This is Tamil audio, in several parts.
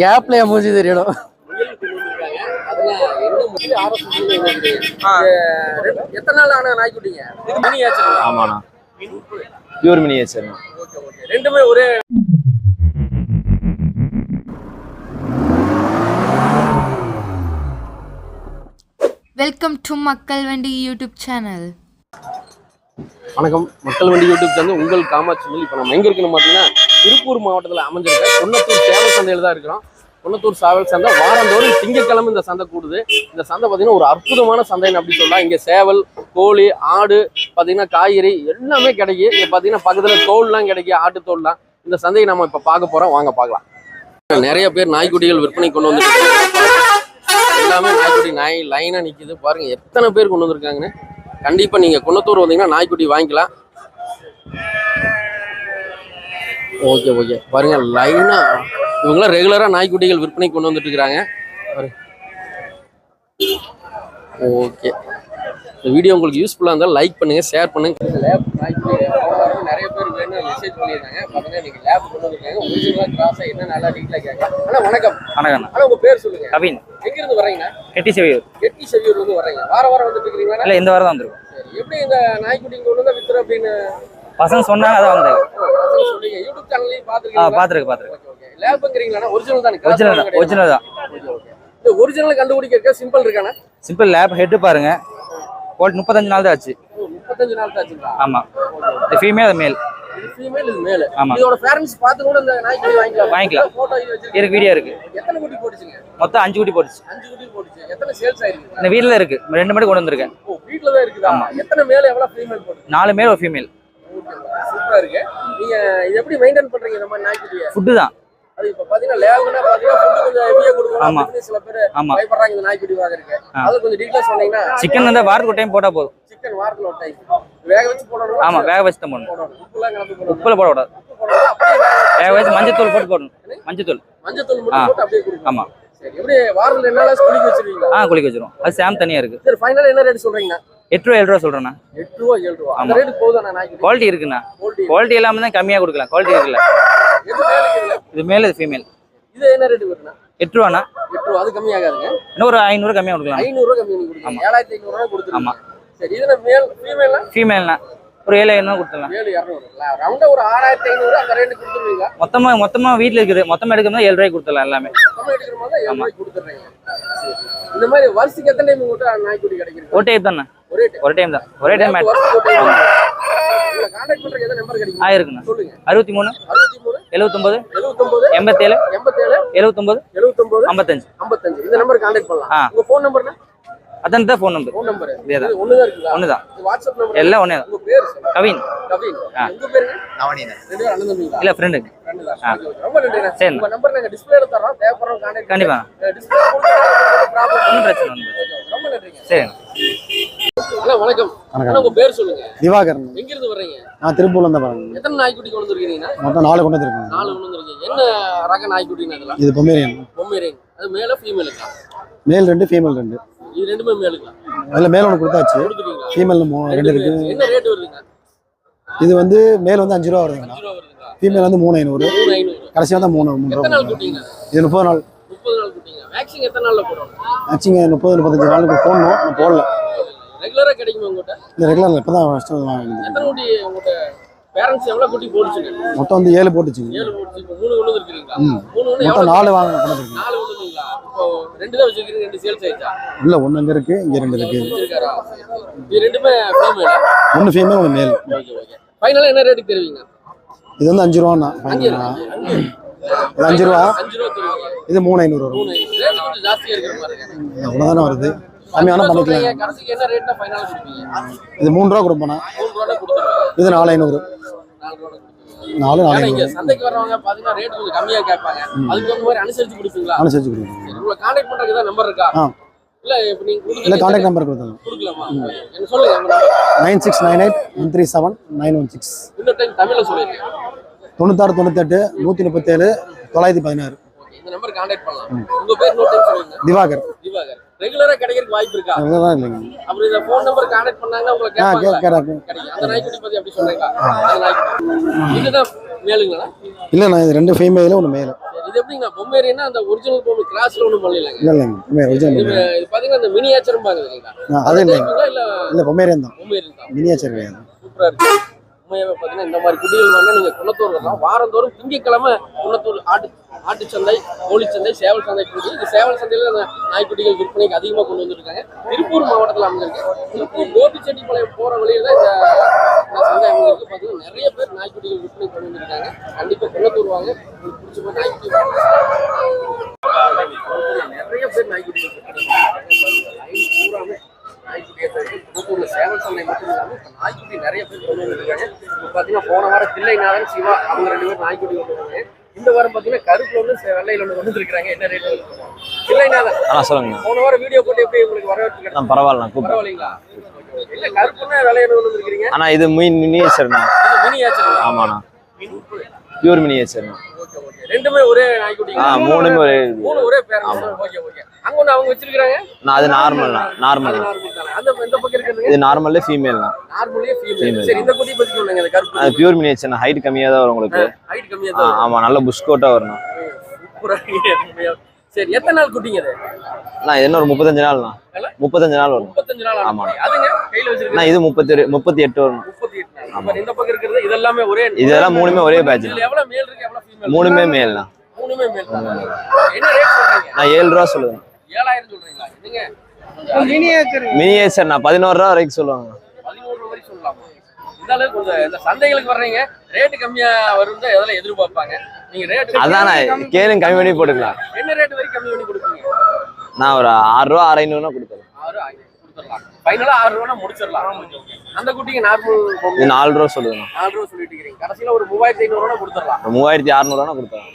கேப்ல என் மூஞ்சி தெரியணும். எத்தனை நாள் ஆன நாய்க்குட்டிங்க மினி ஆமாண்ணா. பியூர் மினியேச்சர் ரெண்டுமே ஒரே வெல்கம் டு மக்கள் வண்டி யூடியூப் சேனல் வணக்கம். மக்கள் வண்டி யூடியூப் சேனல் உங்கள் காமாட்சி மில் இப்போ நம்ம எங்க இருக்கணும் பார்த்தீங்கன்னா திருப்பூர் மாவட்டத்தில் அமைஞ்சிருக்க. குன்னத்தூர் சேவல் சந்தையில் தான் இருக்கிறோம். குன்னத்தூர் சேவல் சந்தை வாரந்தோறும் திங்கட்கிழமை இந்த சந்தை கூடுது. இந்த சந்தை பார்த்தீங்கன்னா ஒரு அற்புதமான சந்தைன்னு அப்படி சொல்லலாம். இங்கே சேவல் கோழி ஆடு பார்த்தீங்கன்னா காய்கறி எல்லாமே கிடைக்கும் இங்கே பார்த்தீங்கன்னா பக்கத்தில் தோல்லாம் கிடைக்கும் ஆட்டு தோல்லாம் இந்த சந்தையை நம்ம இப்போ பார்க்க போகிறோம் வாங்க பார்க்கலாம். நிறைய பேர் நாய்க்குட்டிகள் விற்பனை கொண்டு வந்துருக்காங்க எல்லாமே நாய்க்குட்டி நாய் லைனாக நிற்கிது பாருங்கள் எத்தனை பேர் கொண்டு வந்திருக்காங்கன்னு. கண்டிப்பாக நீங்கள் குன்னத்தூர் வந்தீங்கன்னா நாய்க்குட்டி வாங்கிக்கலாம். Okay okay. பாருங்க லைனா இவங்களாம் ரெகுலரா நாய்க்குட்டிகள் விற்பனை கொண்டு வந்துட்டு இருக்கிறாங்க. ஓகே. இந்த வீடியோ உங்களுக்கு யூஸ்ஃபுல்லாக இருந்தால் லைக் பண்ணுங்க ஷேர் பண்ணுங்க. லேப் நிறைய பேர் வேணும் மெசேஜ் பண்ணியிருந்தாங்க. பாருங்க நீங்க லேப் கொண்டு வந்திருக்காங்க. ஒரிஜினலாக கிராஸாக என்ன நல்லா டீட்டெயிலாக கேட்க அண்ணா வணக்கம். வணக்கம். அண்ணா உங்க பேர் சொல்லுங்க. கவின். எங்க இருந்து வர்றீங்க கெட்டி செவியூர். கெட்டி வர்றீங்க. வார வாரம் வந்துட்டு இல்ல இந்த வாரம் தான் வந்திருக்கும். சரி எப்படி இந்த நாய்க்குட்டி கொண்டு வந்தா வித்துரு அப்படின்னு? பசங்க சொன்னாங்க அதான் வந்தேன். ஆ பாத்துருக்கு ஒரிஜினல் தானே. ஒரிஜினல் தான் இந்த ஒரிஜினல் கண்டுபிடிக்க சிம்பிள் இருக்கானே? சிம்பிள் லேப் ஹெட் பாருங்க. போட்டு முப்பத்தஞ்சு நாள் தான் ஆச்சு. முப்பத்தஞ்சு நாள் ஆமா. இது ஃபீமேல் அது மேல் ஃபீமேல் இது மேல் ஆமா. இதோட பேரண்ட்ஸ் பார்த்து கூட இந்த வாங்கிக்கலாம். வாங்கிக்கலாம். போட்டோ இருக்கு வீடியோ இருக்கு. எத்தனை குட்டி போட்டுச்சுங்க? மொத்தம் அஞ்சு குட்டி போட்டுச்சு. அஞ்சு குட்டி போட்டுச்சு. எத்தனை சேல்ஸ் ஆயிருக்கு இந்த வீட்டில் இருக்கு. ரெண்டு மணி கொண்டு வந்திருக்கேன். ஓ வீட்ல தான் இருக்குதா? எத்தனை மேல எவ்வளவு ஃபீமேல் போட்டு நாலு மேல் ஒரு ஃபீமேல் சூப்பரா இருக்கு. நீங்க இது எப்படி மெயின்டைன் பண்றீங்க இந்த மாதிரி நாய்க்குட்டியை? ஃபுட்டு தான். அது இப்ப பாத்தீங்கன்னா லேப்னா பாத்தீங்கன்னா ஃபுட் கொஞ்சம் ஹெவியா கொடுக்கணும். சில பேர் பயப்படுறாங்க இந்த நாய்க்குட்டி வாங்குறதுக்கு. அது கொஞ்சம் டீட்டெயில்ஸ் சொன்னீங்கன்னா சிக்கன் வந்து வாரத்துக்கு ஒரு டைம் போதும். சிக்கன் வாரத்துல ஒரு டைம் வேக வச்சு போடணும்? ஆமா வேக வச்சு தான் போடணும். போடணும். உப்புலாம் கலந்து போடணும். உப்புல போடக்கூடாது வேக வச்சு மஞ்சத்தூள் போட்டு போடணும். மஞ்சத்தூள். மஞ்சத்தூள் போட்டு அப்படியே கொடுக்கணும். ஆமா. சரி எப்படி வாரத்துல நாளாச்சும் குளிக்க வச்சிருவீங்களா? ஆ குளிக்க வச்சிரும் அது சாம் தனியா இருக்கு. சரி ஃபைனல் என்ன ரேட் சொல்றீங்கண்ணா எட்டு ரூபா ஏழு ரூபா சொல்றேண்ணா. எட்டு ரூபா ஏழு ரூபா அந்த ஆமா. ரேட்டுக்கு போகுதாண்ணா நாய்க்குட்டி? குவாலிட்டி இருக்குண்ணா. குவாலிட்டி இல்லாம தான் கம்மியா கொடுக்கலாம். குவாலிட்டி இருக்குல்ல? இது மேல் இது ஃபீமேல் இது என்ன ரேட்டு வருதுண்ணா? எட்டு ரூபாண்ணா எட்டு ரூபா அது கம்மியாகாதுங்க இன்னும் ஒரு ஐநூறு கம்மியாக கொடுக்கலாம். ஐநூறு கம்மி பண்ணி கொடுக்குறீங்க. ஏழாயிரத்தி ஐநூறு கொடுத்துருங்க ஆமா. சரி இதுல மேல் ஃபீமேல்னா ஃபீமேல்னா ஒரு ஏழு ஐநூறு கொடுத்துடலாம். ஏழு ரவுண்டா ஒரு ஆறாயிரத்தி ஐநூறு அந்த ரேட்டு கொடுத்துருவீங்களா? மொத்தமாக மொத்தமாக வீட்டில் இருக்குது. மொத்தமாக எடுக்கும்போது ஏழு ரூபாய்க்கு கொடுத்துடலாம் எல்லாமே. மொத்தமா எடுக்கிற மாதிரி தான் ஏழு ரூபாய்க்கு கொடுத்துட்றீங்க. சரி. இந்த மாதிரி வருஷத்துக்கு எத்தனை டைம் உங்கள்கிட்ட நாய்க்குட்டி கிடைக்கிறது ஒரு தானே ஒரே டைம் ஒரு டைம் தான். ஒரே டைம் ஆயிருக்குண்ணா. சொல்லுங்க. அறுபத்தி மூணு அறுபத்தி மூணு எழுபத்தொம்பது எண்பத்தேழு எழுபத்தொம்பது எழுபத்தொன்பது ஐம்பத்தஞ்சு. ஐம்பத்தஞ்சு. இந்த நம்பர் கான்டாக்ட் பண்ணலாம். ஆ. உங்க ஃபோன் நம்பர்னா அதான் தான் ஃபோன் நம்பர் ஃபோன் நம்பர் இதே தான் ஒன்று தான் இது வாட்ஸ்அப் நம்பர் எல்லாம் ஒன்றே தான் உங்க பேர் சொல்லுங்க. கவின். இல்லை ஃப்ரெண்டுங்க ரெண்டு தான். ஆ. Okay, okay. ரொம்ப நன்றி சரிண்ணா. உங்க நம்பர் நாங்க டிஸ்பிளேல தரோம் தேவைப்படுறோம் கான்டாக்ட் கண்டிப்பா. டிஸ்பிளே ப்ராப்ளம் ஒன்றும் பிரச்சனை ஒன்று ரொம்ப நன்றிங்க. சரிங்க வணக்கம். உங்க பேர் சொல்லுங்க. திவாகரன். எங்க இருந்து வர்றீங்க? நான் திருப்பூர்ல இருந்து வரேன் எத்தனை நாய்க்குட்டி கொண்டு வந்திருக்கீங்கன்னா மொத்தம் நாலு கொண்டு வந்திருக்கேன். நாலு கொண்டு வந்திருக்கீங்க. என்ன ரக நாய்க்குட்டின்னு அதெல்லாம்? இது பொமேரியன் பொம்மேரேன் அது மேல ஃபீமேலுக்கா மேல் ரெண்டு ஃபீமேல் ரெண்டு. இது ரெண்டுமே அதில் மேல் ஒன்று கொடுத்தாச்சு. ஃபீமேல் ரெண்டு இருக்கு. என்ன ரேட் வருதுங்க? இது வந்து மேல் வந்து அஞ்சு ரூபா வருதுங்களா? ஃபீமேல் வந்து மூணு ஐநூறு. கடைசியாக தான் மூணு மூணு நாள் ரூபா இது முப்பது நாள். முப்பது நாள் வேக்சின் எத்தனை நாள்ல முப்பது முப்பத்தஞ்சு நாளுக்கு போடணும். நான் போடல. ரெகுலரா கிடைக்குமா உங்ககிட்ட? இந்த ரெகுலர் இப்போ தான் ஃபஸ்ட்டு வாங்கினது. எத்தனை குட்டி உங்ககிட்ட பேரண்ட்ஸ் எவ்வளவு குட்டி போடுச்சுங்க மொத்தம் வந்து ஏழு போட்டுச்சுங்க. ஏழு இப்போ மூணு ஒன்று மொத்தம் எவ்வளவு நாலு வாங்க நாலு ரெண்டு தான் வச்சிருக்கீங்க ரெண்டு சேல்ஸ் ஆயிடுச்சா? இல்லை ஒன்று அங்கே இருக்கு இங்கே ரெண்டு இருக்கு. வச்சிருக்காரா? இது ரெண்டுமே female female male okay okay ஃபைனலா என்ன ரேட்டுக்கு தருவீங்க? இது வந்து அஞ்சு ரூபாண்ணா ஃபைனலா இது அஞ்சு ரூபா. இது மூணு ஐநூறு வரும். அவ்வளோதானே வருது. கம்மியான பண்ணிக்கலாம். இது மூணு ரூபா கொடுப்போண்ணா. இது நாலு ஐநூறு. நாலு நாலு இங்க சந்தைக்கு வர்றவங்க பாத்தீங்கன்னா ரேட் கொஞ்சம் கம்மியா கேட்பாங்க. அதுக்கு தகுந்த மாதிரி அனுசரிச்சு கொடுப்பீங்களா? அனுசரிச்சு சரி, உங்களை கான்டாக்ட் பண்றதுக்கு தான் நம்பர் இருக்கா. இல்ல இப்ப நீங்க இல்லை கான்டாக்ட் நம்பர் கொடுத்தாங்க கொடுக்கலாமா? என்ன சொல்லுங்க. Nine six nine eight one three seven nine one six. இன்னொரு டைம் தமிழ்ல சொல்லிருங்க தொண்ணூத்தாறு தொண்ணூத்தெட்டு நூற்றி முப்பத்தேழு தொள்ளாயிரத்தி பதினாறு. இந்த நம்பர் கான்டாக்ட் பண்ணலாம். உங்க பேர் சொல்லுங்க. திவாகர். திவாகர். ரெகுலரா கிடைக்கிறதுக்கு வாய்ப்பு இருக்கா? அதுதான் இல்லைங்க. அப்புறம் இந்த ஃபோன் நம்பர் கான்டாக்ட் பண்ணாங்கன்னா உங்களை ஆ கே கேட்பாங்க கேட்குறாங்க அந்த நாய்க்குட்டி பத்தி அப்படி சொல்றீங்களா? அந்த நாய்க்குட்டி இதுதான் மேலுங்களா? இல்லை நான் இது ரெண்டு ஃபீமேலும் ஒன்று மேலும் சரி, இது எப்படிங்க? பொம்மேரியன்னா அந்த ஒரிஜினல் பொம்மை கிளாஸ்ல ஒன்றும் பண்ணலைங்க இல்லை இல்லைங்க. ஒரிஜினல் இது பாத்தீங்கன்னா இந்த மினியேச்சரும் பாங்க இல்லைங்களா அது இல்ல இல்லை பொம்மேரியன் தான். பொம்மேரியன் தான்? மினியேச்சர் சூப்பரா இருக்கு. உண்மையாவே பார்த்தீங்கன்னா இந்த மாதிரி குடிகள் வேணா நீங்கள் குணத்தூர் வரலாம் வாரந்தோறும் திங்கக்கிழமை குணத்தூர் ஆட்டு ஆட்டுச்சந்தை கோழிச்சந்தை சேவல் சந்தை இருக்கு இந்த சேவல் சந்தையில் அந்த நாய்க்குட்டிகள் விற்பனைக்கு அதிகமாக கொண்டு வந்திருக்காங்க. திருப்பூர் மாவட்டத்தில் அமைஞ்சிருக்கு. திருப்பூர் கோபிச்செட்டிப்பாளையம் போகிற வழியில தான் இந்த சந்தை அமைஞ்சிருக்கு. பார்த்தீங்கன்னா நிறைய பேர் நாய்க்குட்டிகள் விற்பனை கொண்டு வந்திருக்காங்க. கண்டிப்பாக குணத்தூர் வாங்க. உங்களுக்கு பிடிச்ச மாதிரி நாய்க்குட்டி நிறைய பேர் நாய்க்குட்டிகள் பூராமே நாய்க்குட்டியை தவிர்த்து திருப்பூர்ல சேவல் சந்தை மட்டும் இல்லாம இப்ப நாய்க்குட்டி நிறைய பேர் கொண்டு வந்திருக்காங்க இப்ப பாத்தீங்கன்னா போன வாரம் தில்லைநாதன் சிவா அவங்க ரெண்டு பேரும் நாய்க்குட்டி கொண்டு வந்தாங்க. இந்த வாரம் பாத்தீங்கன்னா கருப்புல ஒன்று வெள்ளையில ஒன்று கொண்டு இருக்காங்க என்ன ரேட் தில்லைநாதன். ஆ சொல்லுங்க போன வாரம் வீடியோ போட்டு எப்படி உங்களுக்கு பரவாயில்ல பரவாயில்லைங்களா? இல்ல கருப்புன்னா வெள்ளையில கொண்டு வந்திருக்கீங்க ஆனா இது மீன் மினியேச்சர்ண்ணா. மினி ஆச்சு ஆமாண்ணா. பியூர் மினியேச்சர்ண்ணா. ரெண்டுமே ஒரே நாய்க்குட்டி. ஆ மூணுமே ஒரே. மூணு ஒரே பேர். Okay okay. அங்க ஒண்ணு அவங்க வச்சிருக்காங்க நான் அது நார்மல்ண்ணா நார்மல் இது நார்மல்லே ஃபீமேல் தான். நார்மலே ஃபீமேல் Female. சரி இந்த குட்டி பத்தி சொல்லுங்க இந்த கருப்பு அது பியூர் மினியேச்சர்ண்ணா ஹைட் கம்மியா தான் வரும் உங்களுக்கு. ஆமா நல்ல புஷ் கோட்டா வரணும். சரி எத்தனை நாள் குட்டிங்க நான் என்ன ஒரு முப்பத்தஞ்சு நாள்ண்ணா? முப்பத்தஞ்சு நாள் வரும். முப்பத்தஞ்சு நாள் ஆமா. ஆமா அதுங்க கையில நான் இது முப்பத்தி முப்பத்தி எட்டு வரும் இதெல்லாமே மூணுமே ஒரே ஃபீமேல் மூணுமே மேல்ண்ணா மூணுமே மேல் தான். என்ன ரேட் சொல்றீங்க? நான் ஏழு ரூபா சொல்லுவேன். ஏழாயிரம் சொல்றீங்களா? மினியேச்சர் நான் பதினோரு ரூபா வரைக்கும் சொல்லுவாங்க. பதினோரு ரூபா வரைக்கும் சொல்லலாமா? இந்த அளவுக்கு கொஞ்சம் இந்த சந்தைகளுக்கு வர்றீங்க ரேட்டு கம்மியா வரும் தான் எதெல்லாம் எதிர்பார்ப்பாங்க? நீங்க ரேட் அதான் கேளுங்க கம்மி பண்ணி போட்டுக்கலாம். என்ன ரேட் வரைக்கும் கம்மி பண்ணி கொடுப்பீங்க? நான் ஒரு ஆறு ரூபா ஆறு ஐநூறுனா கொடுத்துறேன். ஆறு ஆயிரம் கொடுத்துடலாம். ஃபைனலா ஆறு ரூபா முடிச்சிடலாம். அந்த குட்டிக்கு நார்மல் இது நாலு ரூபா சொல்லுவேன். நாலு ரூபா சொல்லிட்டு இருக்கிறீங்க கடைசியில ஒரு மூவாயிரத்தி ஐநூறு ரூபா கொடுத்துடலாம். ஒரு மூவாயிரத்தி அறுநூறுவா கொடுத்துறேன்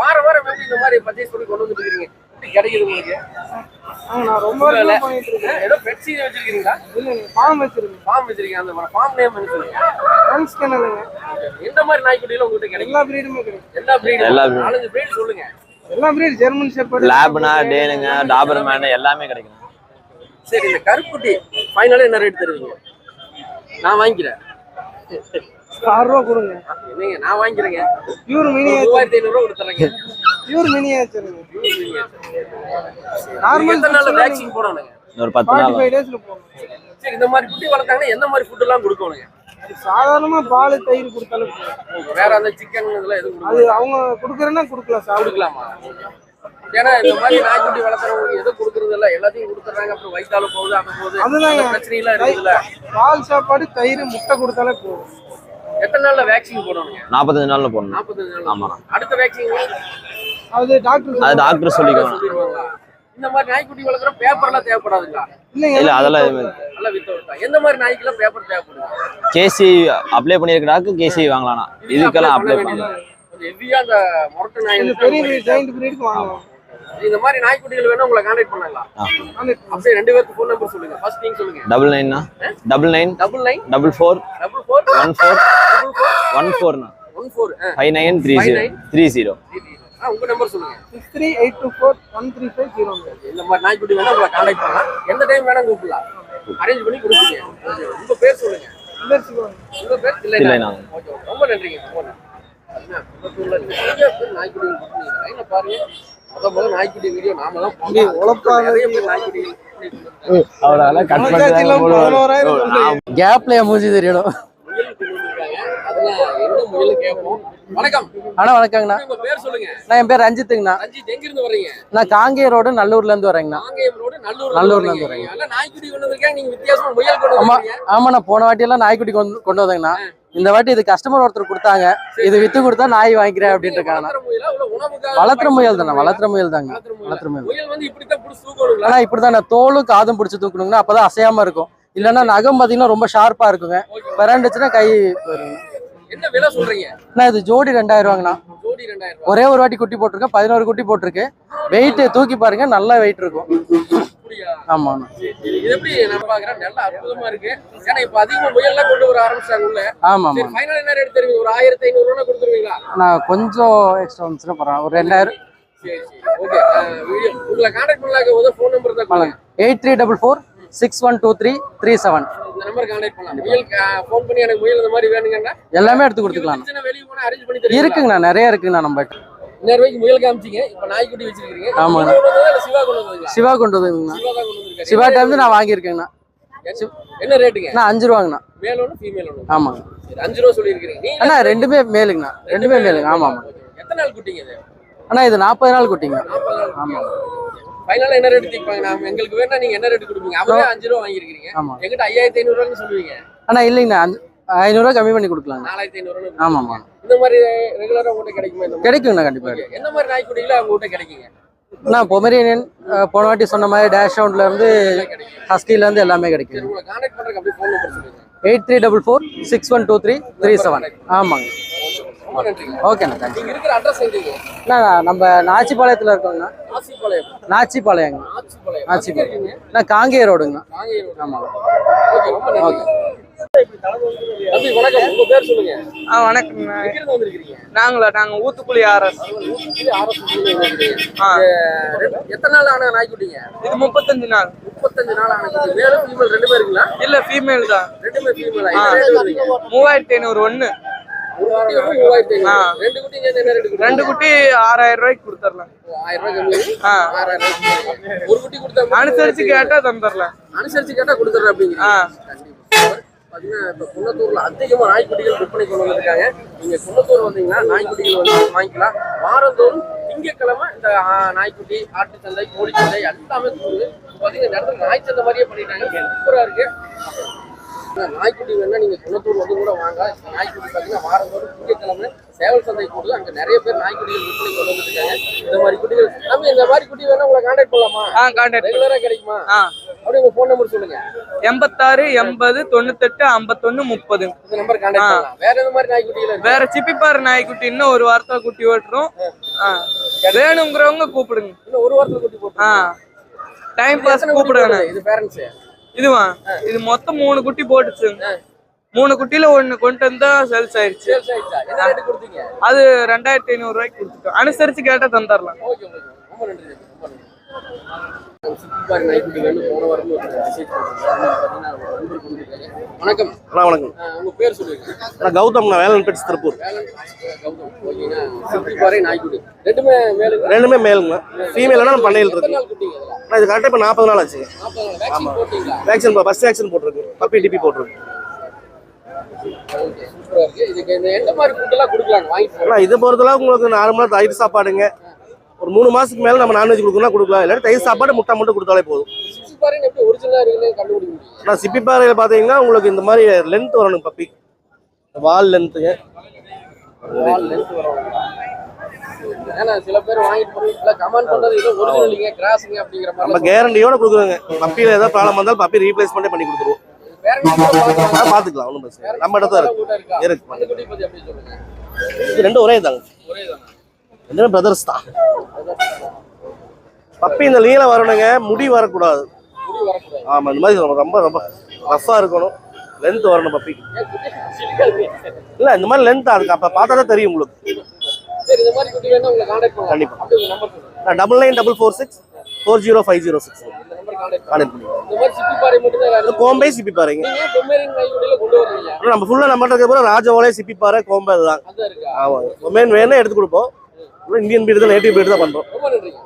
வாரம் வாரம் இந்த மாதிரி பர்ச்சேஸ் பண்ணி கொண்டு வந்துட்டு இருக்கீங்க. எப்படி கிடைக்குது உங்களுக்கு? நான் ரொம்ப பண்ணிட்டு இருக்கேன். ஏதோ பெட்ஸ் வச்சிருக்கீங்களா? இல்ல ஃபார்ம் வச்சிருக்கேன். ஃபார்ம் வச்சிருக்கீங்க. அந்த ஃபார்ம் நேம் என்ன சொல்லுங்க? எந்த மாதிரி நாய்க்குட்டியில உங்ககிட்ட கிடைக்கும் எல்லா பிரீடுமே கிடைக்கும். எல்லா பிரீடும் எல்லா breed. நாலஞ்சு பிரீடு சொல்லுங்க. எல்லா பிரீடு ஜெர்மன் ஷெப்பர்ட் லேப்னா டேனுங்க டாபர் மேன் எல்லாமே கிடைக்கும் சரி இந்த கருப்புட்டி ஃபைனலா என்ன ரேட் தருவீங்க? நான் வாங்கிக்கிறேன். ஆறு ரூபா கொடுங்க. என்னங்க நான் வாங்கிக்கிறேங்க. பியூர் மினி மூவாயிரத்தி ஐநூறு ரூபா கொடுத்துறேங்க. பியூர் மினி ஆச்சுருங்க நார்மல் எத்தனை நாள் வேக்சின் போடணுங்க. ஒரு பத்து நாள்? ஃபைவ் டேஸ்ல போகணும் சரி இந்த மாதிரி குட்டி வளர்த்தாங்கன்னா எந்த மாதிரி ஃபுட் எல்லாம் கொடுக்கணுங்க? சாதாரணமா பால் தயிர் கொடுத்தாலும் போதும். வேற அந்த சிக்கன் இதெல்லாம் எதுவும் அது அவங்க கொடுக்குறேன்னா கொடுக்கலாம் சாப்பிடு கொடுக்கலாமா? ஏன்னா இந்த மாதிரி நாய்க்குட்டி வளர்க்குறவங்களுக்கு எதுவும் கொடுக்கறது இல்ல எல்லாத்தையும் கொடுத்துறாங்க அப்புறம் வயிற்றால போகுது அந்த போகுது. அதுதாங்க. அந்த பிரச்சனை எல்லாம் இருக்குதுல்ல. பால் சாப்பாடு தயிர் முட்டை கொடுத்தாலே போதும். எத்தனை நாள்ல வேக்சின் போடணுங்க? நாற்பத்தஞ்சு நாள்ல போடணும். நாற்பத்தஞ்சு நாள் ஆமா. அடுத்த வேக்சின் அது டாக்டர் அது டாக்டர் சொல்லிடுவாங்களா இந்த மாதிரி நாய்க்குட்டி வளர்க்குற பேப்பர் எல்லாம் தேவைப்படாதுங்களா? இல்ல அதெல்லாம் எந்த மாதிரி நாய்க்கெல்லாம் பேப்பர் தேவைப்படுது? கேசி அப்ளை பண்ணியிருக்க டாக்கு கேசி வாங்கலாம்ண்ணா இதுக்கெல்லாம் அப்ளை பண்ணலாம் ஹெவியா அந்த முரட்டு இந்த நாய்கள் பெரிய ஜெயிண்ட் பிரீடுக்கு வாங்கலாம். இந்த மாதிரி நாய்க்குட்டிகள் வேணா உங்களை கான்டாக்ட் பண்ணலாம். அப்படியே ரெண்டு பேருக்கு ஃபோன் நம்பர் சொல்லுங்க. ஃபர்ஸ்ட் நீங்க சொல்லுங்க. Double நைன்னா double nine double nine double four double four one four double four one one four five nine three zero three zero உங்க நம்பர் சொல்லுங்க. Six three eight two four one three five zero இந்த மாதிரி நாய்க்குட்டி வேணா உங்களை கான்டாக்ட் பண்ணலாம். எந்த டைம் வேணா கூப்பிடலாம். அரேஞ்ச் பண்ணி கொடுப்பீங்க. உங்க பேர் சொல்லுங்க. உங்க பேர் இல்லை தில்லைநாதன். Okay okay. ரொம்ப நன்றிங்க ரொம்ப நன்றி. பாருங்க. முத முத நாய்க்குட்டி வீடியோ நாம தான் போட்டோம். நிறைய பேர் நாய்க்குட்டி அவ்வளோ கட் பதினோராயிரம் கேப்ல என் மூஞ்சி தெரியணும் முயல் கொண்டு வந்திருக்காங்க. என்ன முயல் கேட்போம்? வணக்கம். அண்ணா வணக்கங்கண்ணா. பேர் சொல்லுங்க. நான் என் பேர் ரஞ்சித்துங்கண்ணா. ரஞ்சித் எங்க இருந்து வர்றீங்க? நான் காங்கேய ரோடு நல்லூர்ல இருந்து வரேங்கண்ணா. காங்கேயம் ரோடு நல்லூர் நல்லூர்ல இருந்து வரீங்க. எல்லாம் நாய்க்குட்டி கொண்டு வந்திருக்காங்க நீங்க வித்தியாசமா முயல் கொண்டு ஆமா வந்திருக்கீங்க. ஆமா நான் போன வாட்டி எல்லாம் நாய்க்குட்டி கொண்டு கொண்டு வந்தேங்கண்ணா. இந்த வாட்டி இது கஸ்டமர் ஒருத்தர் கொடுத்தாங்க. இது வித்து கொடுத்தா நாய் வாங்கிக்கிறேன் அப்படின்ட்டு இருக்காங்கண்ணா. வளர்த்துற முயலா தானே வளர்த்துற முயல் தாங்க வளர்த்துற முயல். வந்து இப்படித்தான் ஆனா இப்படிதான் தோலும் காதும் பிடிச்சி தூக்கணுங்கண்ணா. அப்பதான் அசையாம இருக்கும். இல்லைன்னா நகம் பாத்தீங்கன்னா ரொம்ப ஷார்ப்பா இருக்குங்க. பிறண்டுச்சுன்னா கை வருங்க என்ன விலை சொல்றீங்க? அண்ணா இது ஜோடி ரெண்டாயிரம் ரூபாங்கண்ணா. ஜோடி ரெண்டாயிரம் ஒரே ஒரு வாட்டி குட்டி போட்டிருக்கேன் பதினோரு குட்டி போட்டிருக்கு. வெயிட் தூக்கி பாருங்க நல்ல வெயிட் இருக்கும். ஆமாண்ணா. இது எப்படி நான் பாக்குறேன் நல்லா அற்புதமா இருக்கு. ஏன்னா இப்ப அதிகமா முயல்லாம் கொண்டு வர ஆரம்பிச்சாங்க உள்ள. ஆமா ஆமா ஃபைனல் என்ன ரேட் தருவீங்க ஒரு ஆயிரத்தி ஐநூறு ரூபா கொடுத்துருவீங்களா? நான் கொஞ்சம் எக்ஸ்ட்ரா வந்துச்சுன்னா பரவாயில்ல. ஒரு ரெண்டாயிரம். சரி சரி. ஓகே உங்களை கான்டாக்ட் பண்ணலாக்க உதவ ஃபோன் நம்பர் தான் eight three double four six one two three three seven. எல்லாமே எடுத்து கொடுத்துக்கலாம். இருக்குங்கண்ணா நிறைய இருக்குங்கண்ணா நம்ம இன்னொரு ரூபாய்க்கு முயல் காமிச்சீங்க. இப்போ நாய்க்குட்டி வச்சிருக்கீங்க ஆமாங்க. நீங்க கொண்டு வந்ததா இல்ல சிவா கொண்டு வந்துங்கண்ணா சிவா டைம் நான் வாங்கியிருக்கேங்கண்ணா. என்ன? ரேட்டுங்க அண்ணா அஞ்சு ரூபாங்கண்ணா. ஆமாங்க. அஞ்சு ரூபா சொல்லியிருக்கிறீங்க. நீங்க அண்ணா ரெண்டுமே மேலுங்கண்ணா ரெண்டுமே மேலுங்க ஆமாம் ஆமாம். எத்தனை நாள் குட்டிங்க அண்ணா இது நாற்பது நாள் குட்டிங்க. ஆமாம். ஃபைனலாக என்ன ரேட் தீப்பாங்க நாம எங்களுக்கு வேணா நீங்க என்ன ரேட் கொடுப்பீங்க? அவரே அஞ்சு ரூபா வாங்கியிருக்கீங்க ஆமாம் எங்கிட்ட ஐயாயிரத்தி ஐநூறுவான்னு சொல்லுவீங்க. அண்ணா இல்லைங்கண்ணா. ஐநூறுரூவா கம்மி பண்ணி கொடுக்கலாங்க. நாலாயிரத்தி ஐநூறுவா ஆமாம் ஆமாம் இந்த மாதிரி ரெகுலரா உங்கள்கிட்ட கிடைக்குமா? கிடைக்குங்கண்ணா கண்டிப்பாக. என்ன மாதிரி நாய்க்குட்டிகளா உங்ககிட்ட கிடைக்குங்க? அண்ணா பொமரியன் போன வாட்டி சொன்ன மாதிரி டேஷ் ஹவுண்ட்ல இருந்து ஹஸ்கில இருந்து எல்லாமே கிடைக்கும் eight three double four six one two three three seven. ஆமாங்க. ரொம்ப ஓகேண்ணா தேங்க்ஸ் நீங்க இருக்கிற அட்ரஸ் எங்கீங்க அண்ணா நம்ம நாச்சிப்பாளையத்தில் இருக்கோங்கண்ணா ஆச்சிப்பாளையம் இருக்கீங்க? அண்ணா காங்கேய ரோடுங்கண்ணா. காங்கேயம் ஆமாங்க. ஓகே ரொம்ப நன்றி. தம்பி வணக்கம். உங்க பேர் சொல்லுங்க. ஆ வந்திருக்கீங்க? நாங்களா நாங்க ஊத்துக்குழி ஆர்எஸ். ஆ. எத்தனை நாள் ஆன நாய்க்குட்டிங்க? இது முப்பத்தஞ்சு நாள். முப்பத்தஞ்சு நாள் ஆன குட்டி. மேலும் ஃபீமேல் ரெண்டு பேருங்களா? இல்ல ஃபீமேல் தான். ரெண்டுமே ஃபீமேல் ஆ. மூவாயிரத்தி ஐநூறு. ஐநூறு ரெண்டு குட்டி ஆறாயிரம் ரூபாய்க்கு கொடுத்துடலாம். ஒரு குட்டி கொடுத்தா அனுசரிச்சு கேட்டா தந்துடலாம் அனுசரிச்சு கேட்டா கொடுத்துறேன் அப்படிங்க பாத்தீங்கன்னா இப்ப குன்னத்தூர்ல அதிகமா நாய்க்குட்டிகள் விற்பனை கொண்டு வந்திருக்காங்க. நீங்க குன்னத்தூர் வந்தீங்கன்னா நாய்க்குட்டிகள் வந்து வாங்கிக்கலாம். வாரந்தோறும் திங்கட்கிழமை இந்த நாய்க்குட்டி ஆட்டு சந்தை கோழி சந்தை எல்லாமே கூடுது பாத்தீங்கன்னா இந்த இடத்துல நாய் சந்தை மாதிரியே பண்ணிட்டாங்க. சூப்பரா இருக்கு. நாய்க்குட்டி வேணா நீங்க குன்னத்தூர் வந்து கூட வாங்க. நாய்க்குட்டி பாத்தீங்கன்னா வாரந்தோறும் திங்கட்கிழமை சேவல் சந்தை கூடுது. அங்க நிறைய பேர் நாய்க்குட்டிகள் விற்பனை கொண்டு வந்துருக்காங்க இந்த மாதிரி குட்டிகள் நம்ம இந்த மாதிரி குட்டி வேணா உங்களை கான்டாக்ட் பண்ணலாமா? ஆ கான்டாக்ட் ரெகுலரா கிடைக்குமா? அப்படியே உங்க ஃபோன் நம்பர் சொல்லுங்க. எண்பத்தாறு எண்பது தொண்ணூத்தெட்டு ஐம்பத்தொன்னு முப்பது. இந்த நம்பர் கான்டாக்ட் பண்ணலாம். வேற எந்த மாதிரி நாய்க்குட்டிகள் வேற சிப்பிப்பாறை நாய்க்குட்டி இன்னும் ஒரு வாரத்துல குட்டி ஓட்டுறோம் வேணுங்கிறவங்க கூப்பிடுங்க. இன்னும் ஒரு வாரத்துல குட்டி போட்டு டைம் பாஸ் கூப்பிடுங்க. இது பேரண்ட்ஸ் இதுவா? இது மொத்தம் மூணு குட்டி போட்டுச்சுங்க மூணு குட்டியில ஒண்ணு கொண்டு வந்தா சேல்ஸ் கொடுத்தீங்க? அது ரெண்டாயிரத்தி ஐநூறு ரூபாய்க்கு கொடுத்துட்டோம். அனுசரிச்சு கேட்டா தந்துடலாம் வணக்கம். அண்ணா வணக்கம். உங்க பேர் சொல்லுங்க. நான் கௌதம் நான் வேலன் பெட்ஸ் திருப்பூர். ரெண்டுமே மேலுங்க ரெண்டுமே மேலுங்க. ஃபீமேல் நான் பண்ணையில் இருக்கு ஆனால் இது கரெக்டாக இப்போ நாற்பது நாள் ஆச்சு நாள். வேக்சின் ஃபர்ஸ்ட் வேக்சின் போட்டிருக்கு. பப்பி டிபி போட்டிருக்கு. இது பொறுத்தளவு உங்களுக்கு நார்மலாக தயிர் சாப்பாடுங்க. ஒரு மூணு மாதத்துக்கு மேலே நம்ம நான்வெஜ் கொடுக்கணும் கொடுக்கலாம். இல்லாட்டி தயிர் சாப்பாடு முட்டை மட்டும் கொடுத்தாலே போதும். ஆனால் சிப்பிப்பாறையில் பார்த்தீங்கன்னா உங்களுக்கு இந்த மாதிரி லென்த் வரணும் பப்பி. வால் லென்த்துங்க நம்ம கேரண்டியோட கொடுக்குறோங்க. பப்பியில் ஏதாவது ப்ராப்ளம் வந்தாலும் பப்பி ரீப்ளேஸ்மெண்ட்டே பண்ணி கொடுத்துருவோம். பார்த்துக்கலாம். ஒன்றும் பிரச்சனை இல்லை. நம்ம இடத்துல இருக்கு. இருக்கா? ரெண்டும் ஒரே தாங்க ஒரே ரெண்டுமே பிரதர்ஸ் தான்? பப்பி இந்த லீல வரணுங்க. முடி வரக்கூடாது. முடி வரக்கூடாது ஆமா இந்த மாதிரி ரொம்ப ரொம்ப ரொம்ப ரஃபா இருக்கணும். லென்த் வரணும் பப்பி. இல்ல இந்த மாதிரி லென்த் அதுக்கு அப்ப பார்த்தா தான் தெரியும் உங்களுக்கு. சரி இந்த மாதிரி குட்டி வேணா உங்களை கான்டாக்ட் பண்ணலாம் கண்டிப்பா. அப்படியே உங்க நம்பர் சொல்லுங்க. நான் double nine double four six four zero five zero six Kombai Chippi பாருங்க நம்ம ஃபுல்லா நம்ம இருக்க போற ராஜவோலை சிப்பி பாறை கோம்பை அதுதான். அதான் இருக்கா? ஆமா. பொம்மேன் வேணும் எடுத்து கொடுப்போம். இந்தியன் பீடு தான் நேட்டிவ் பீடு தான் நன்றிங்க.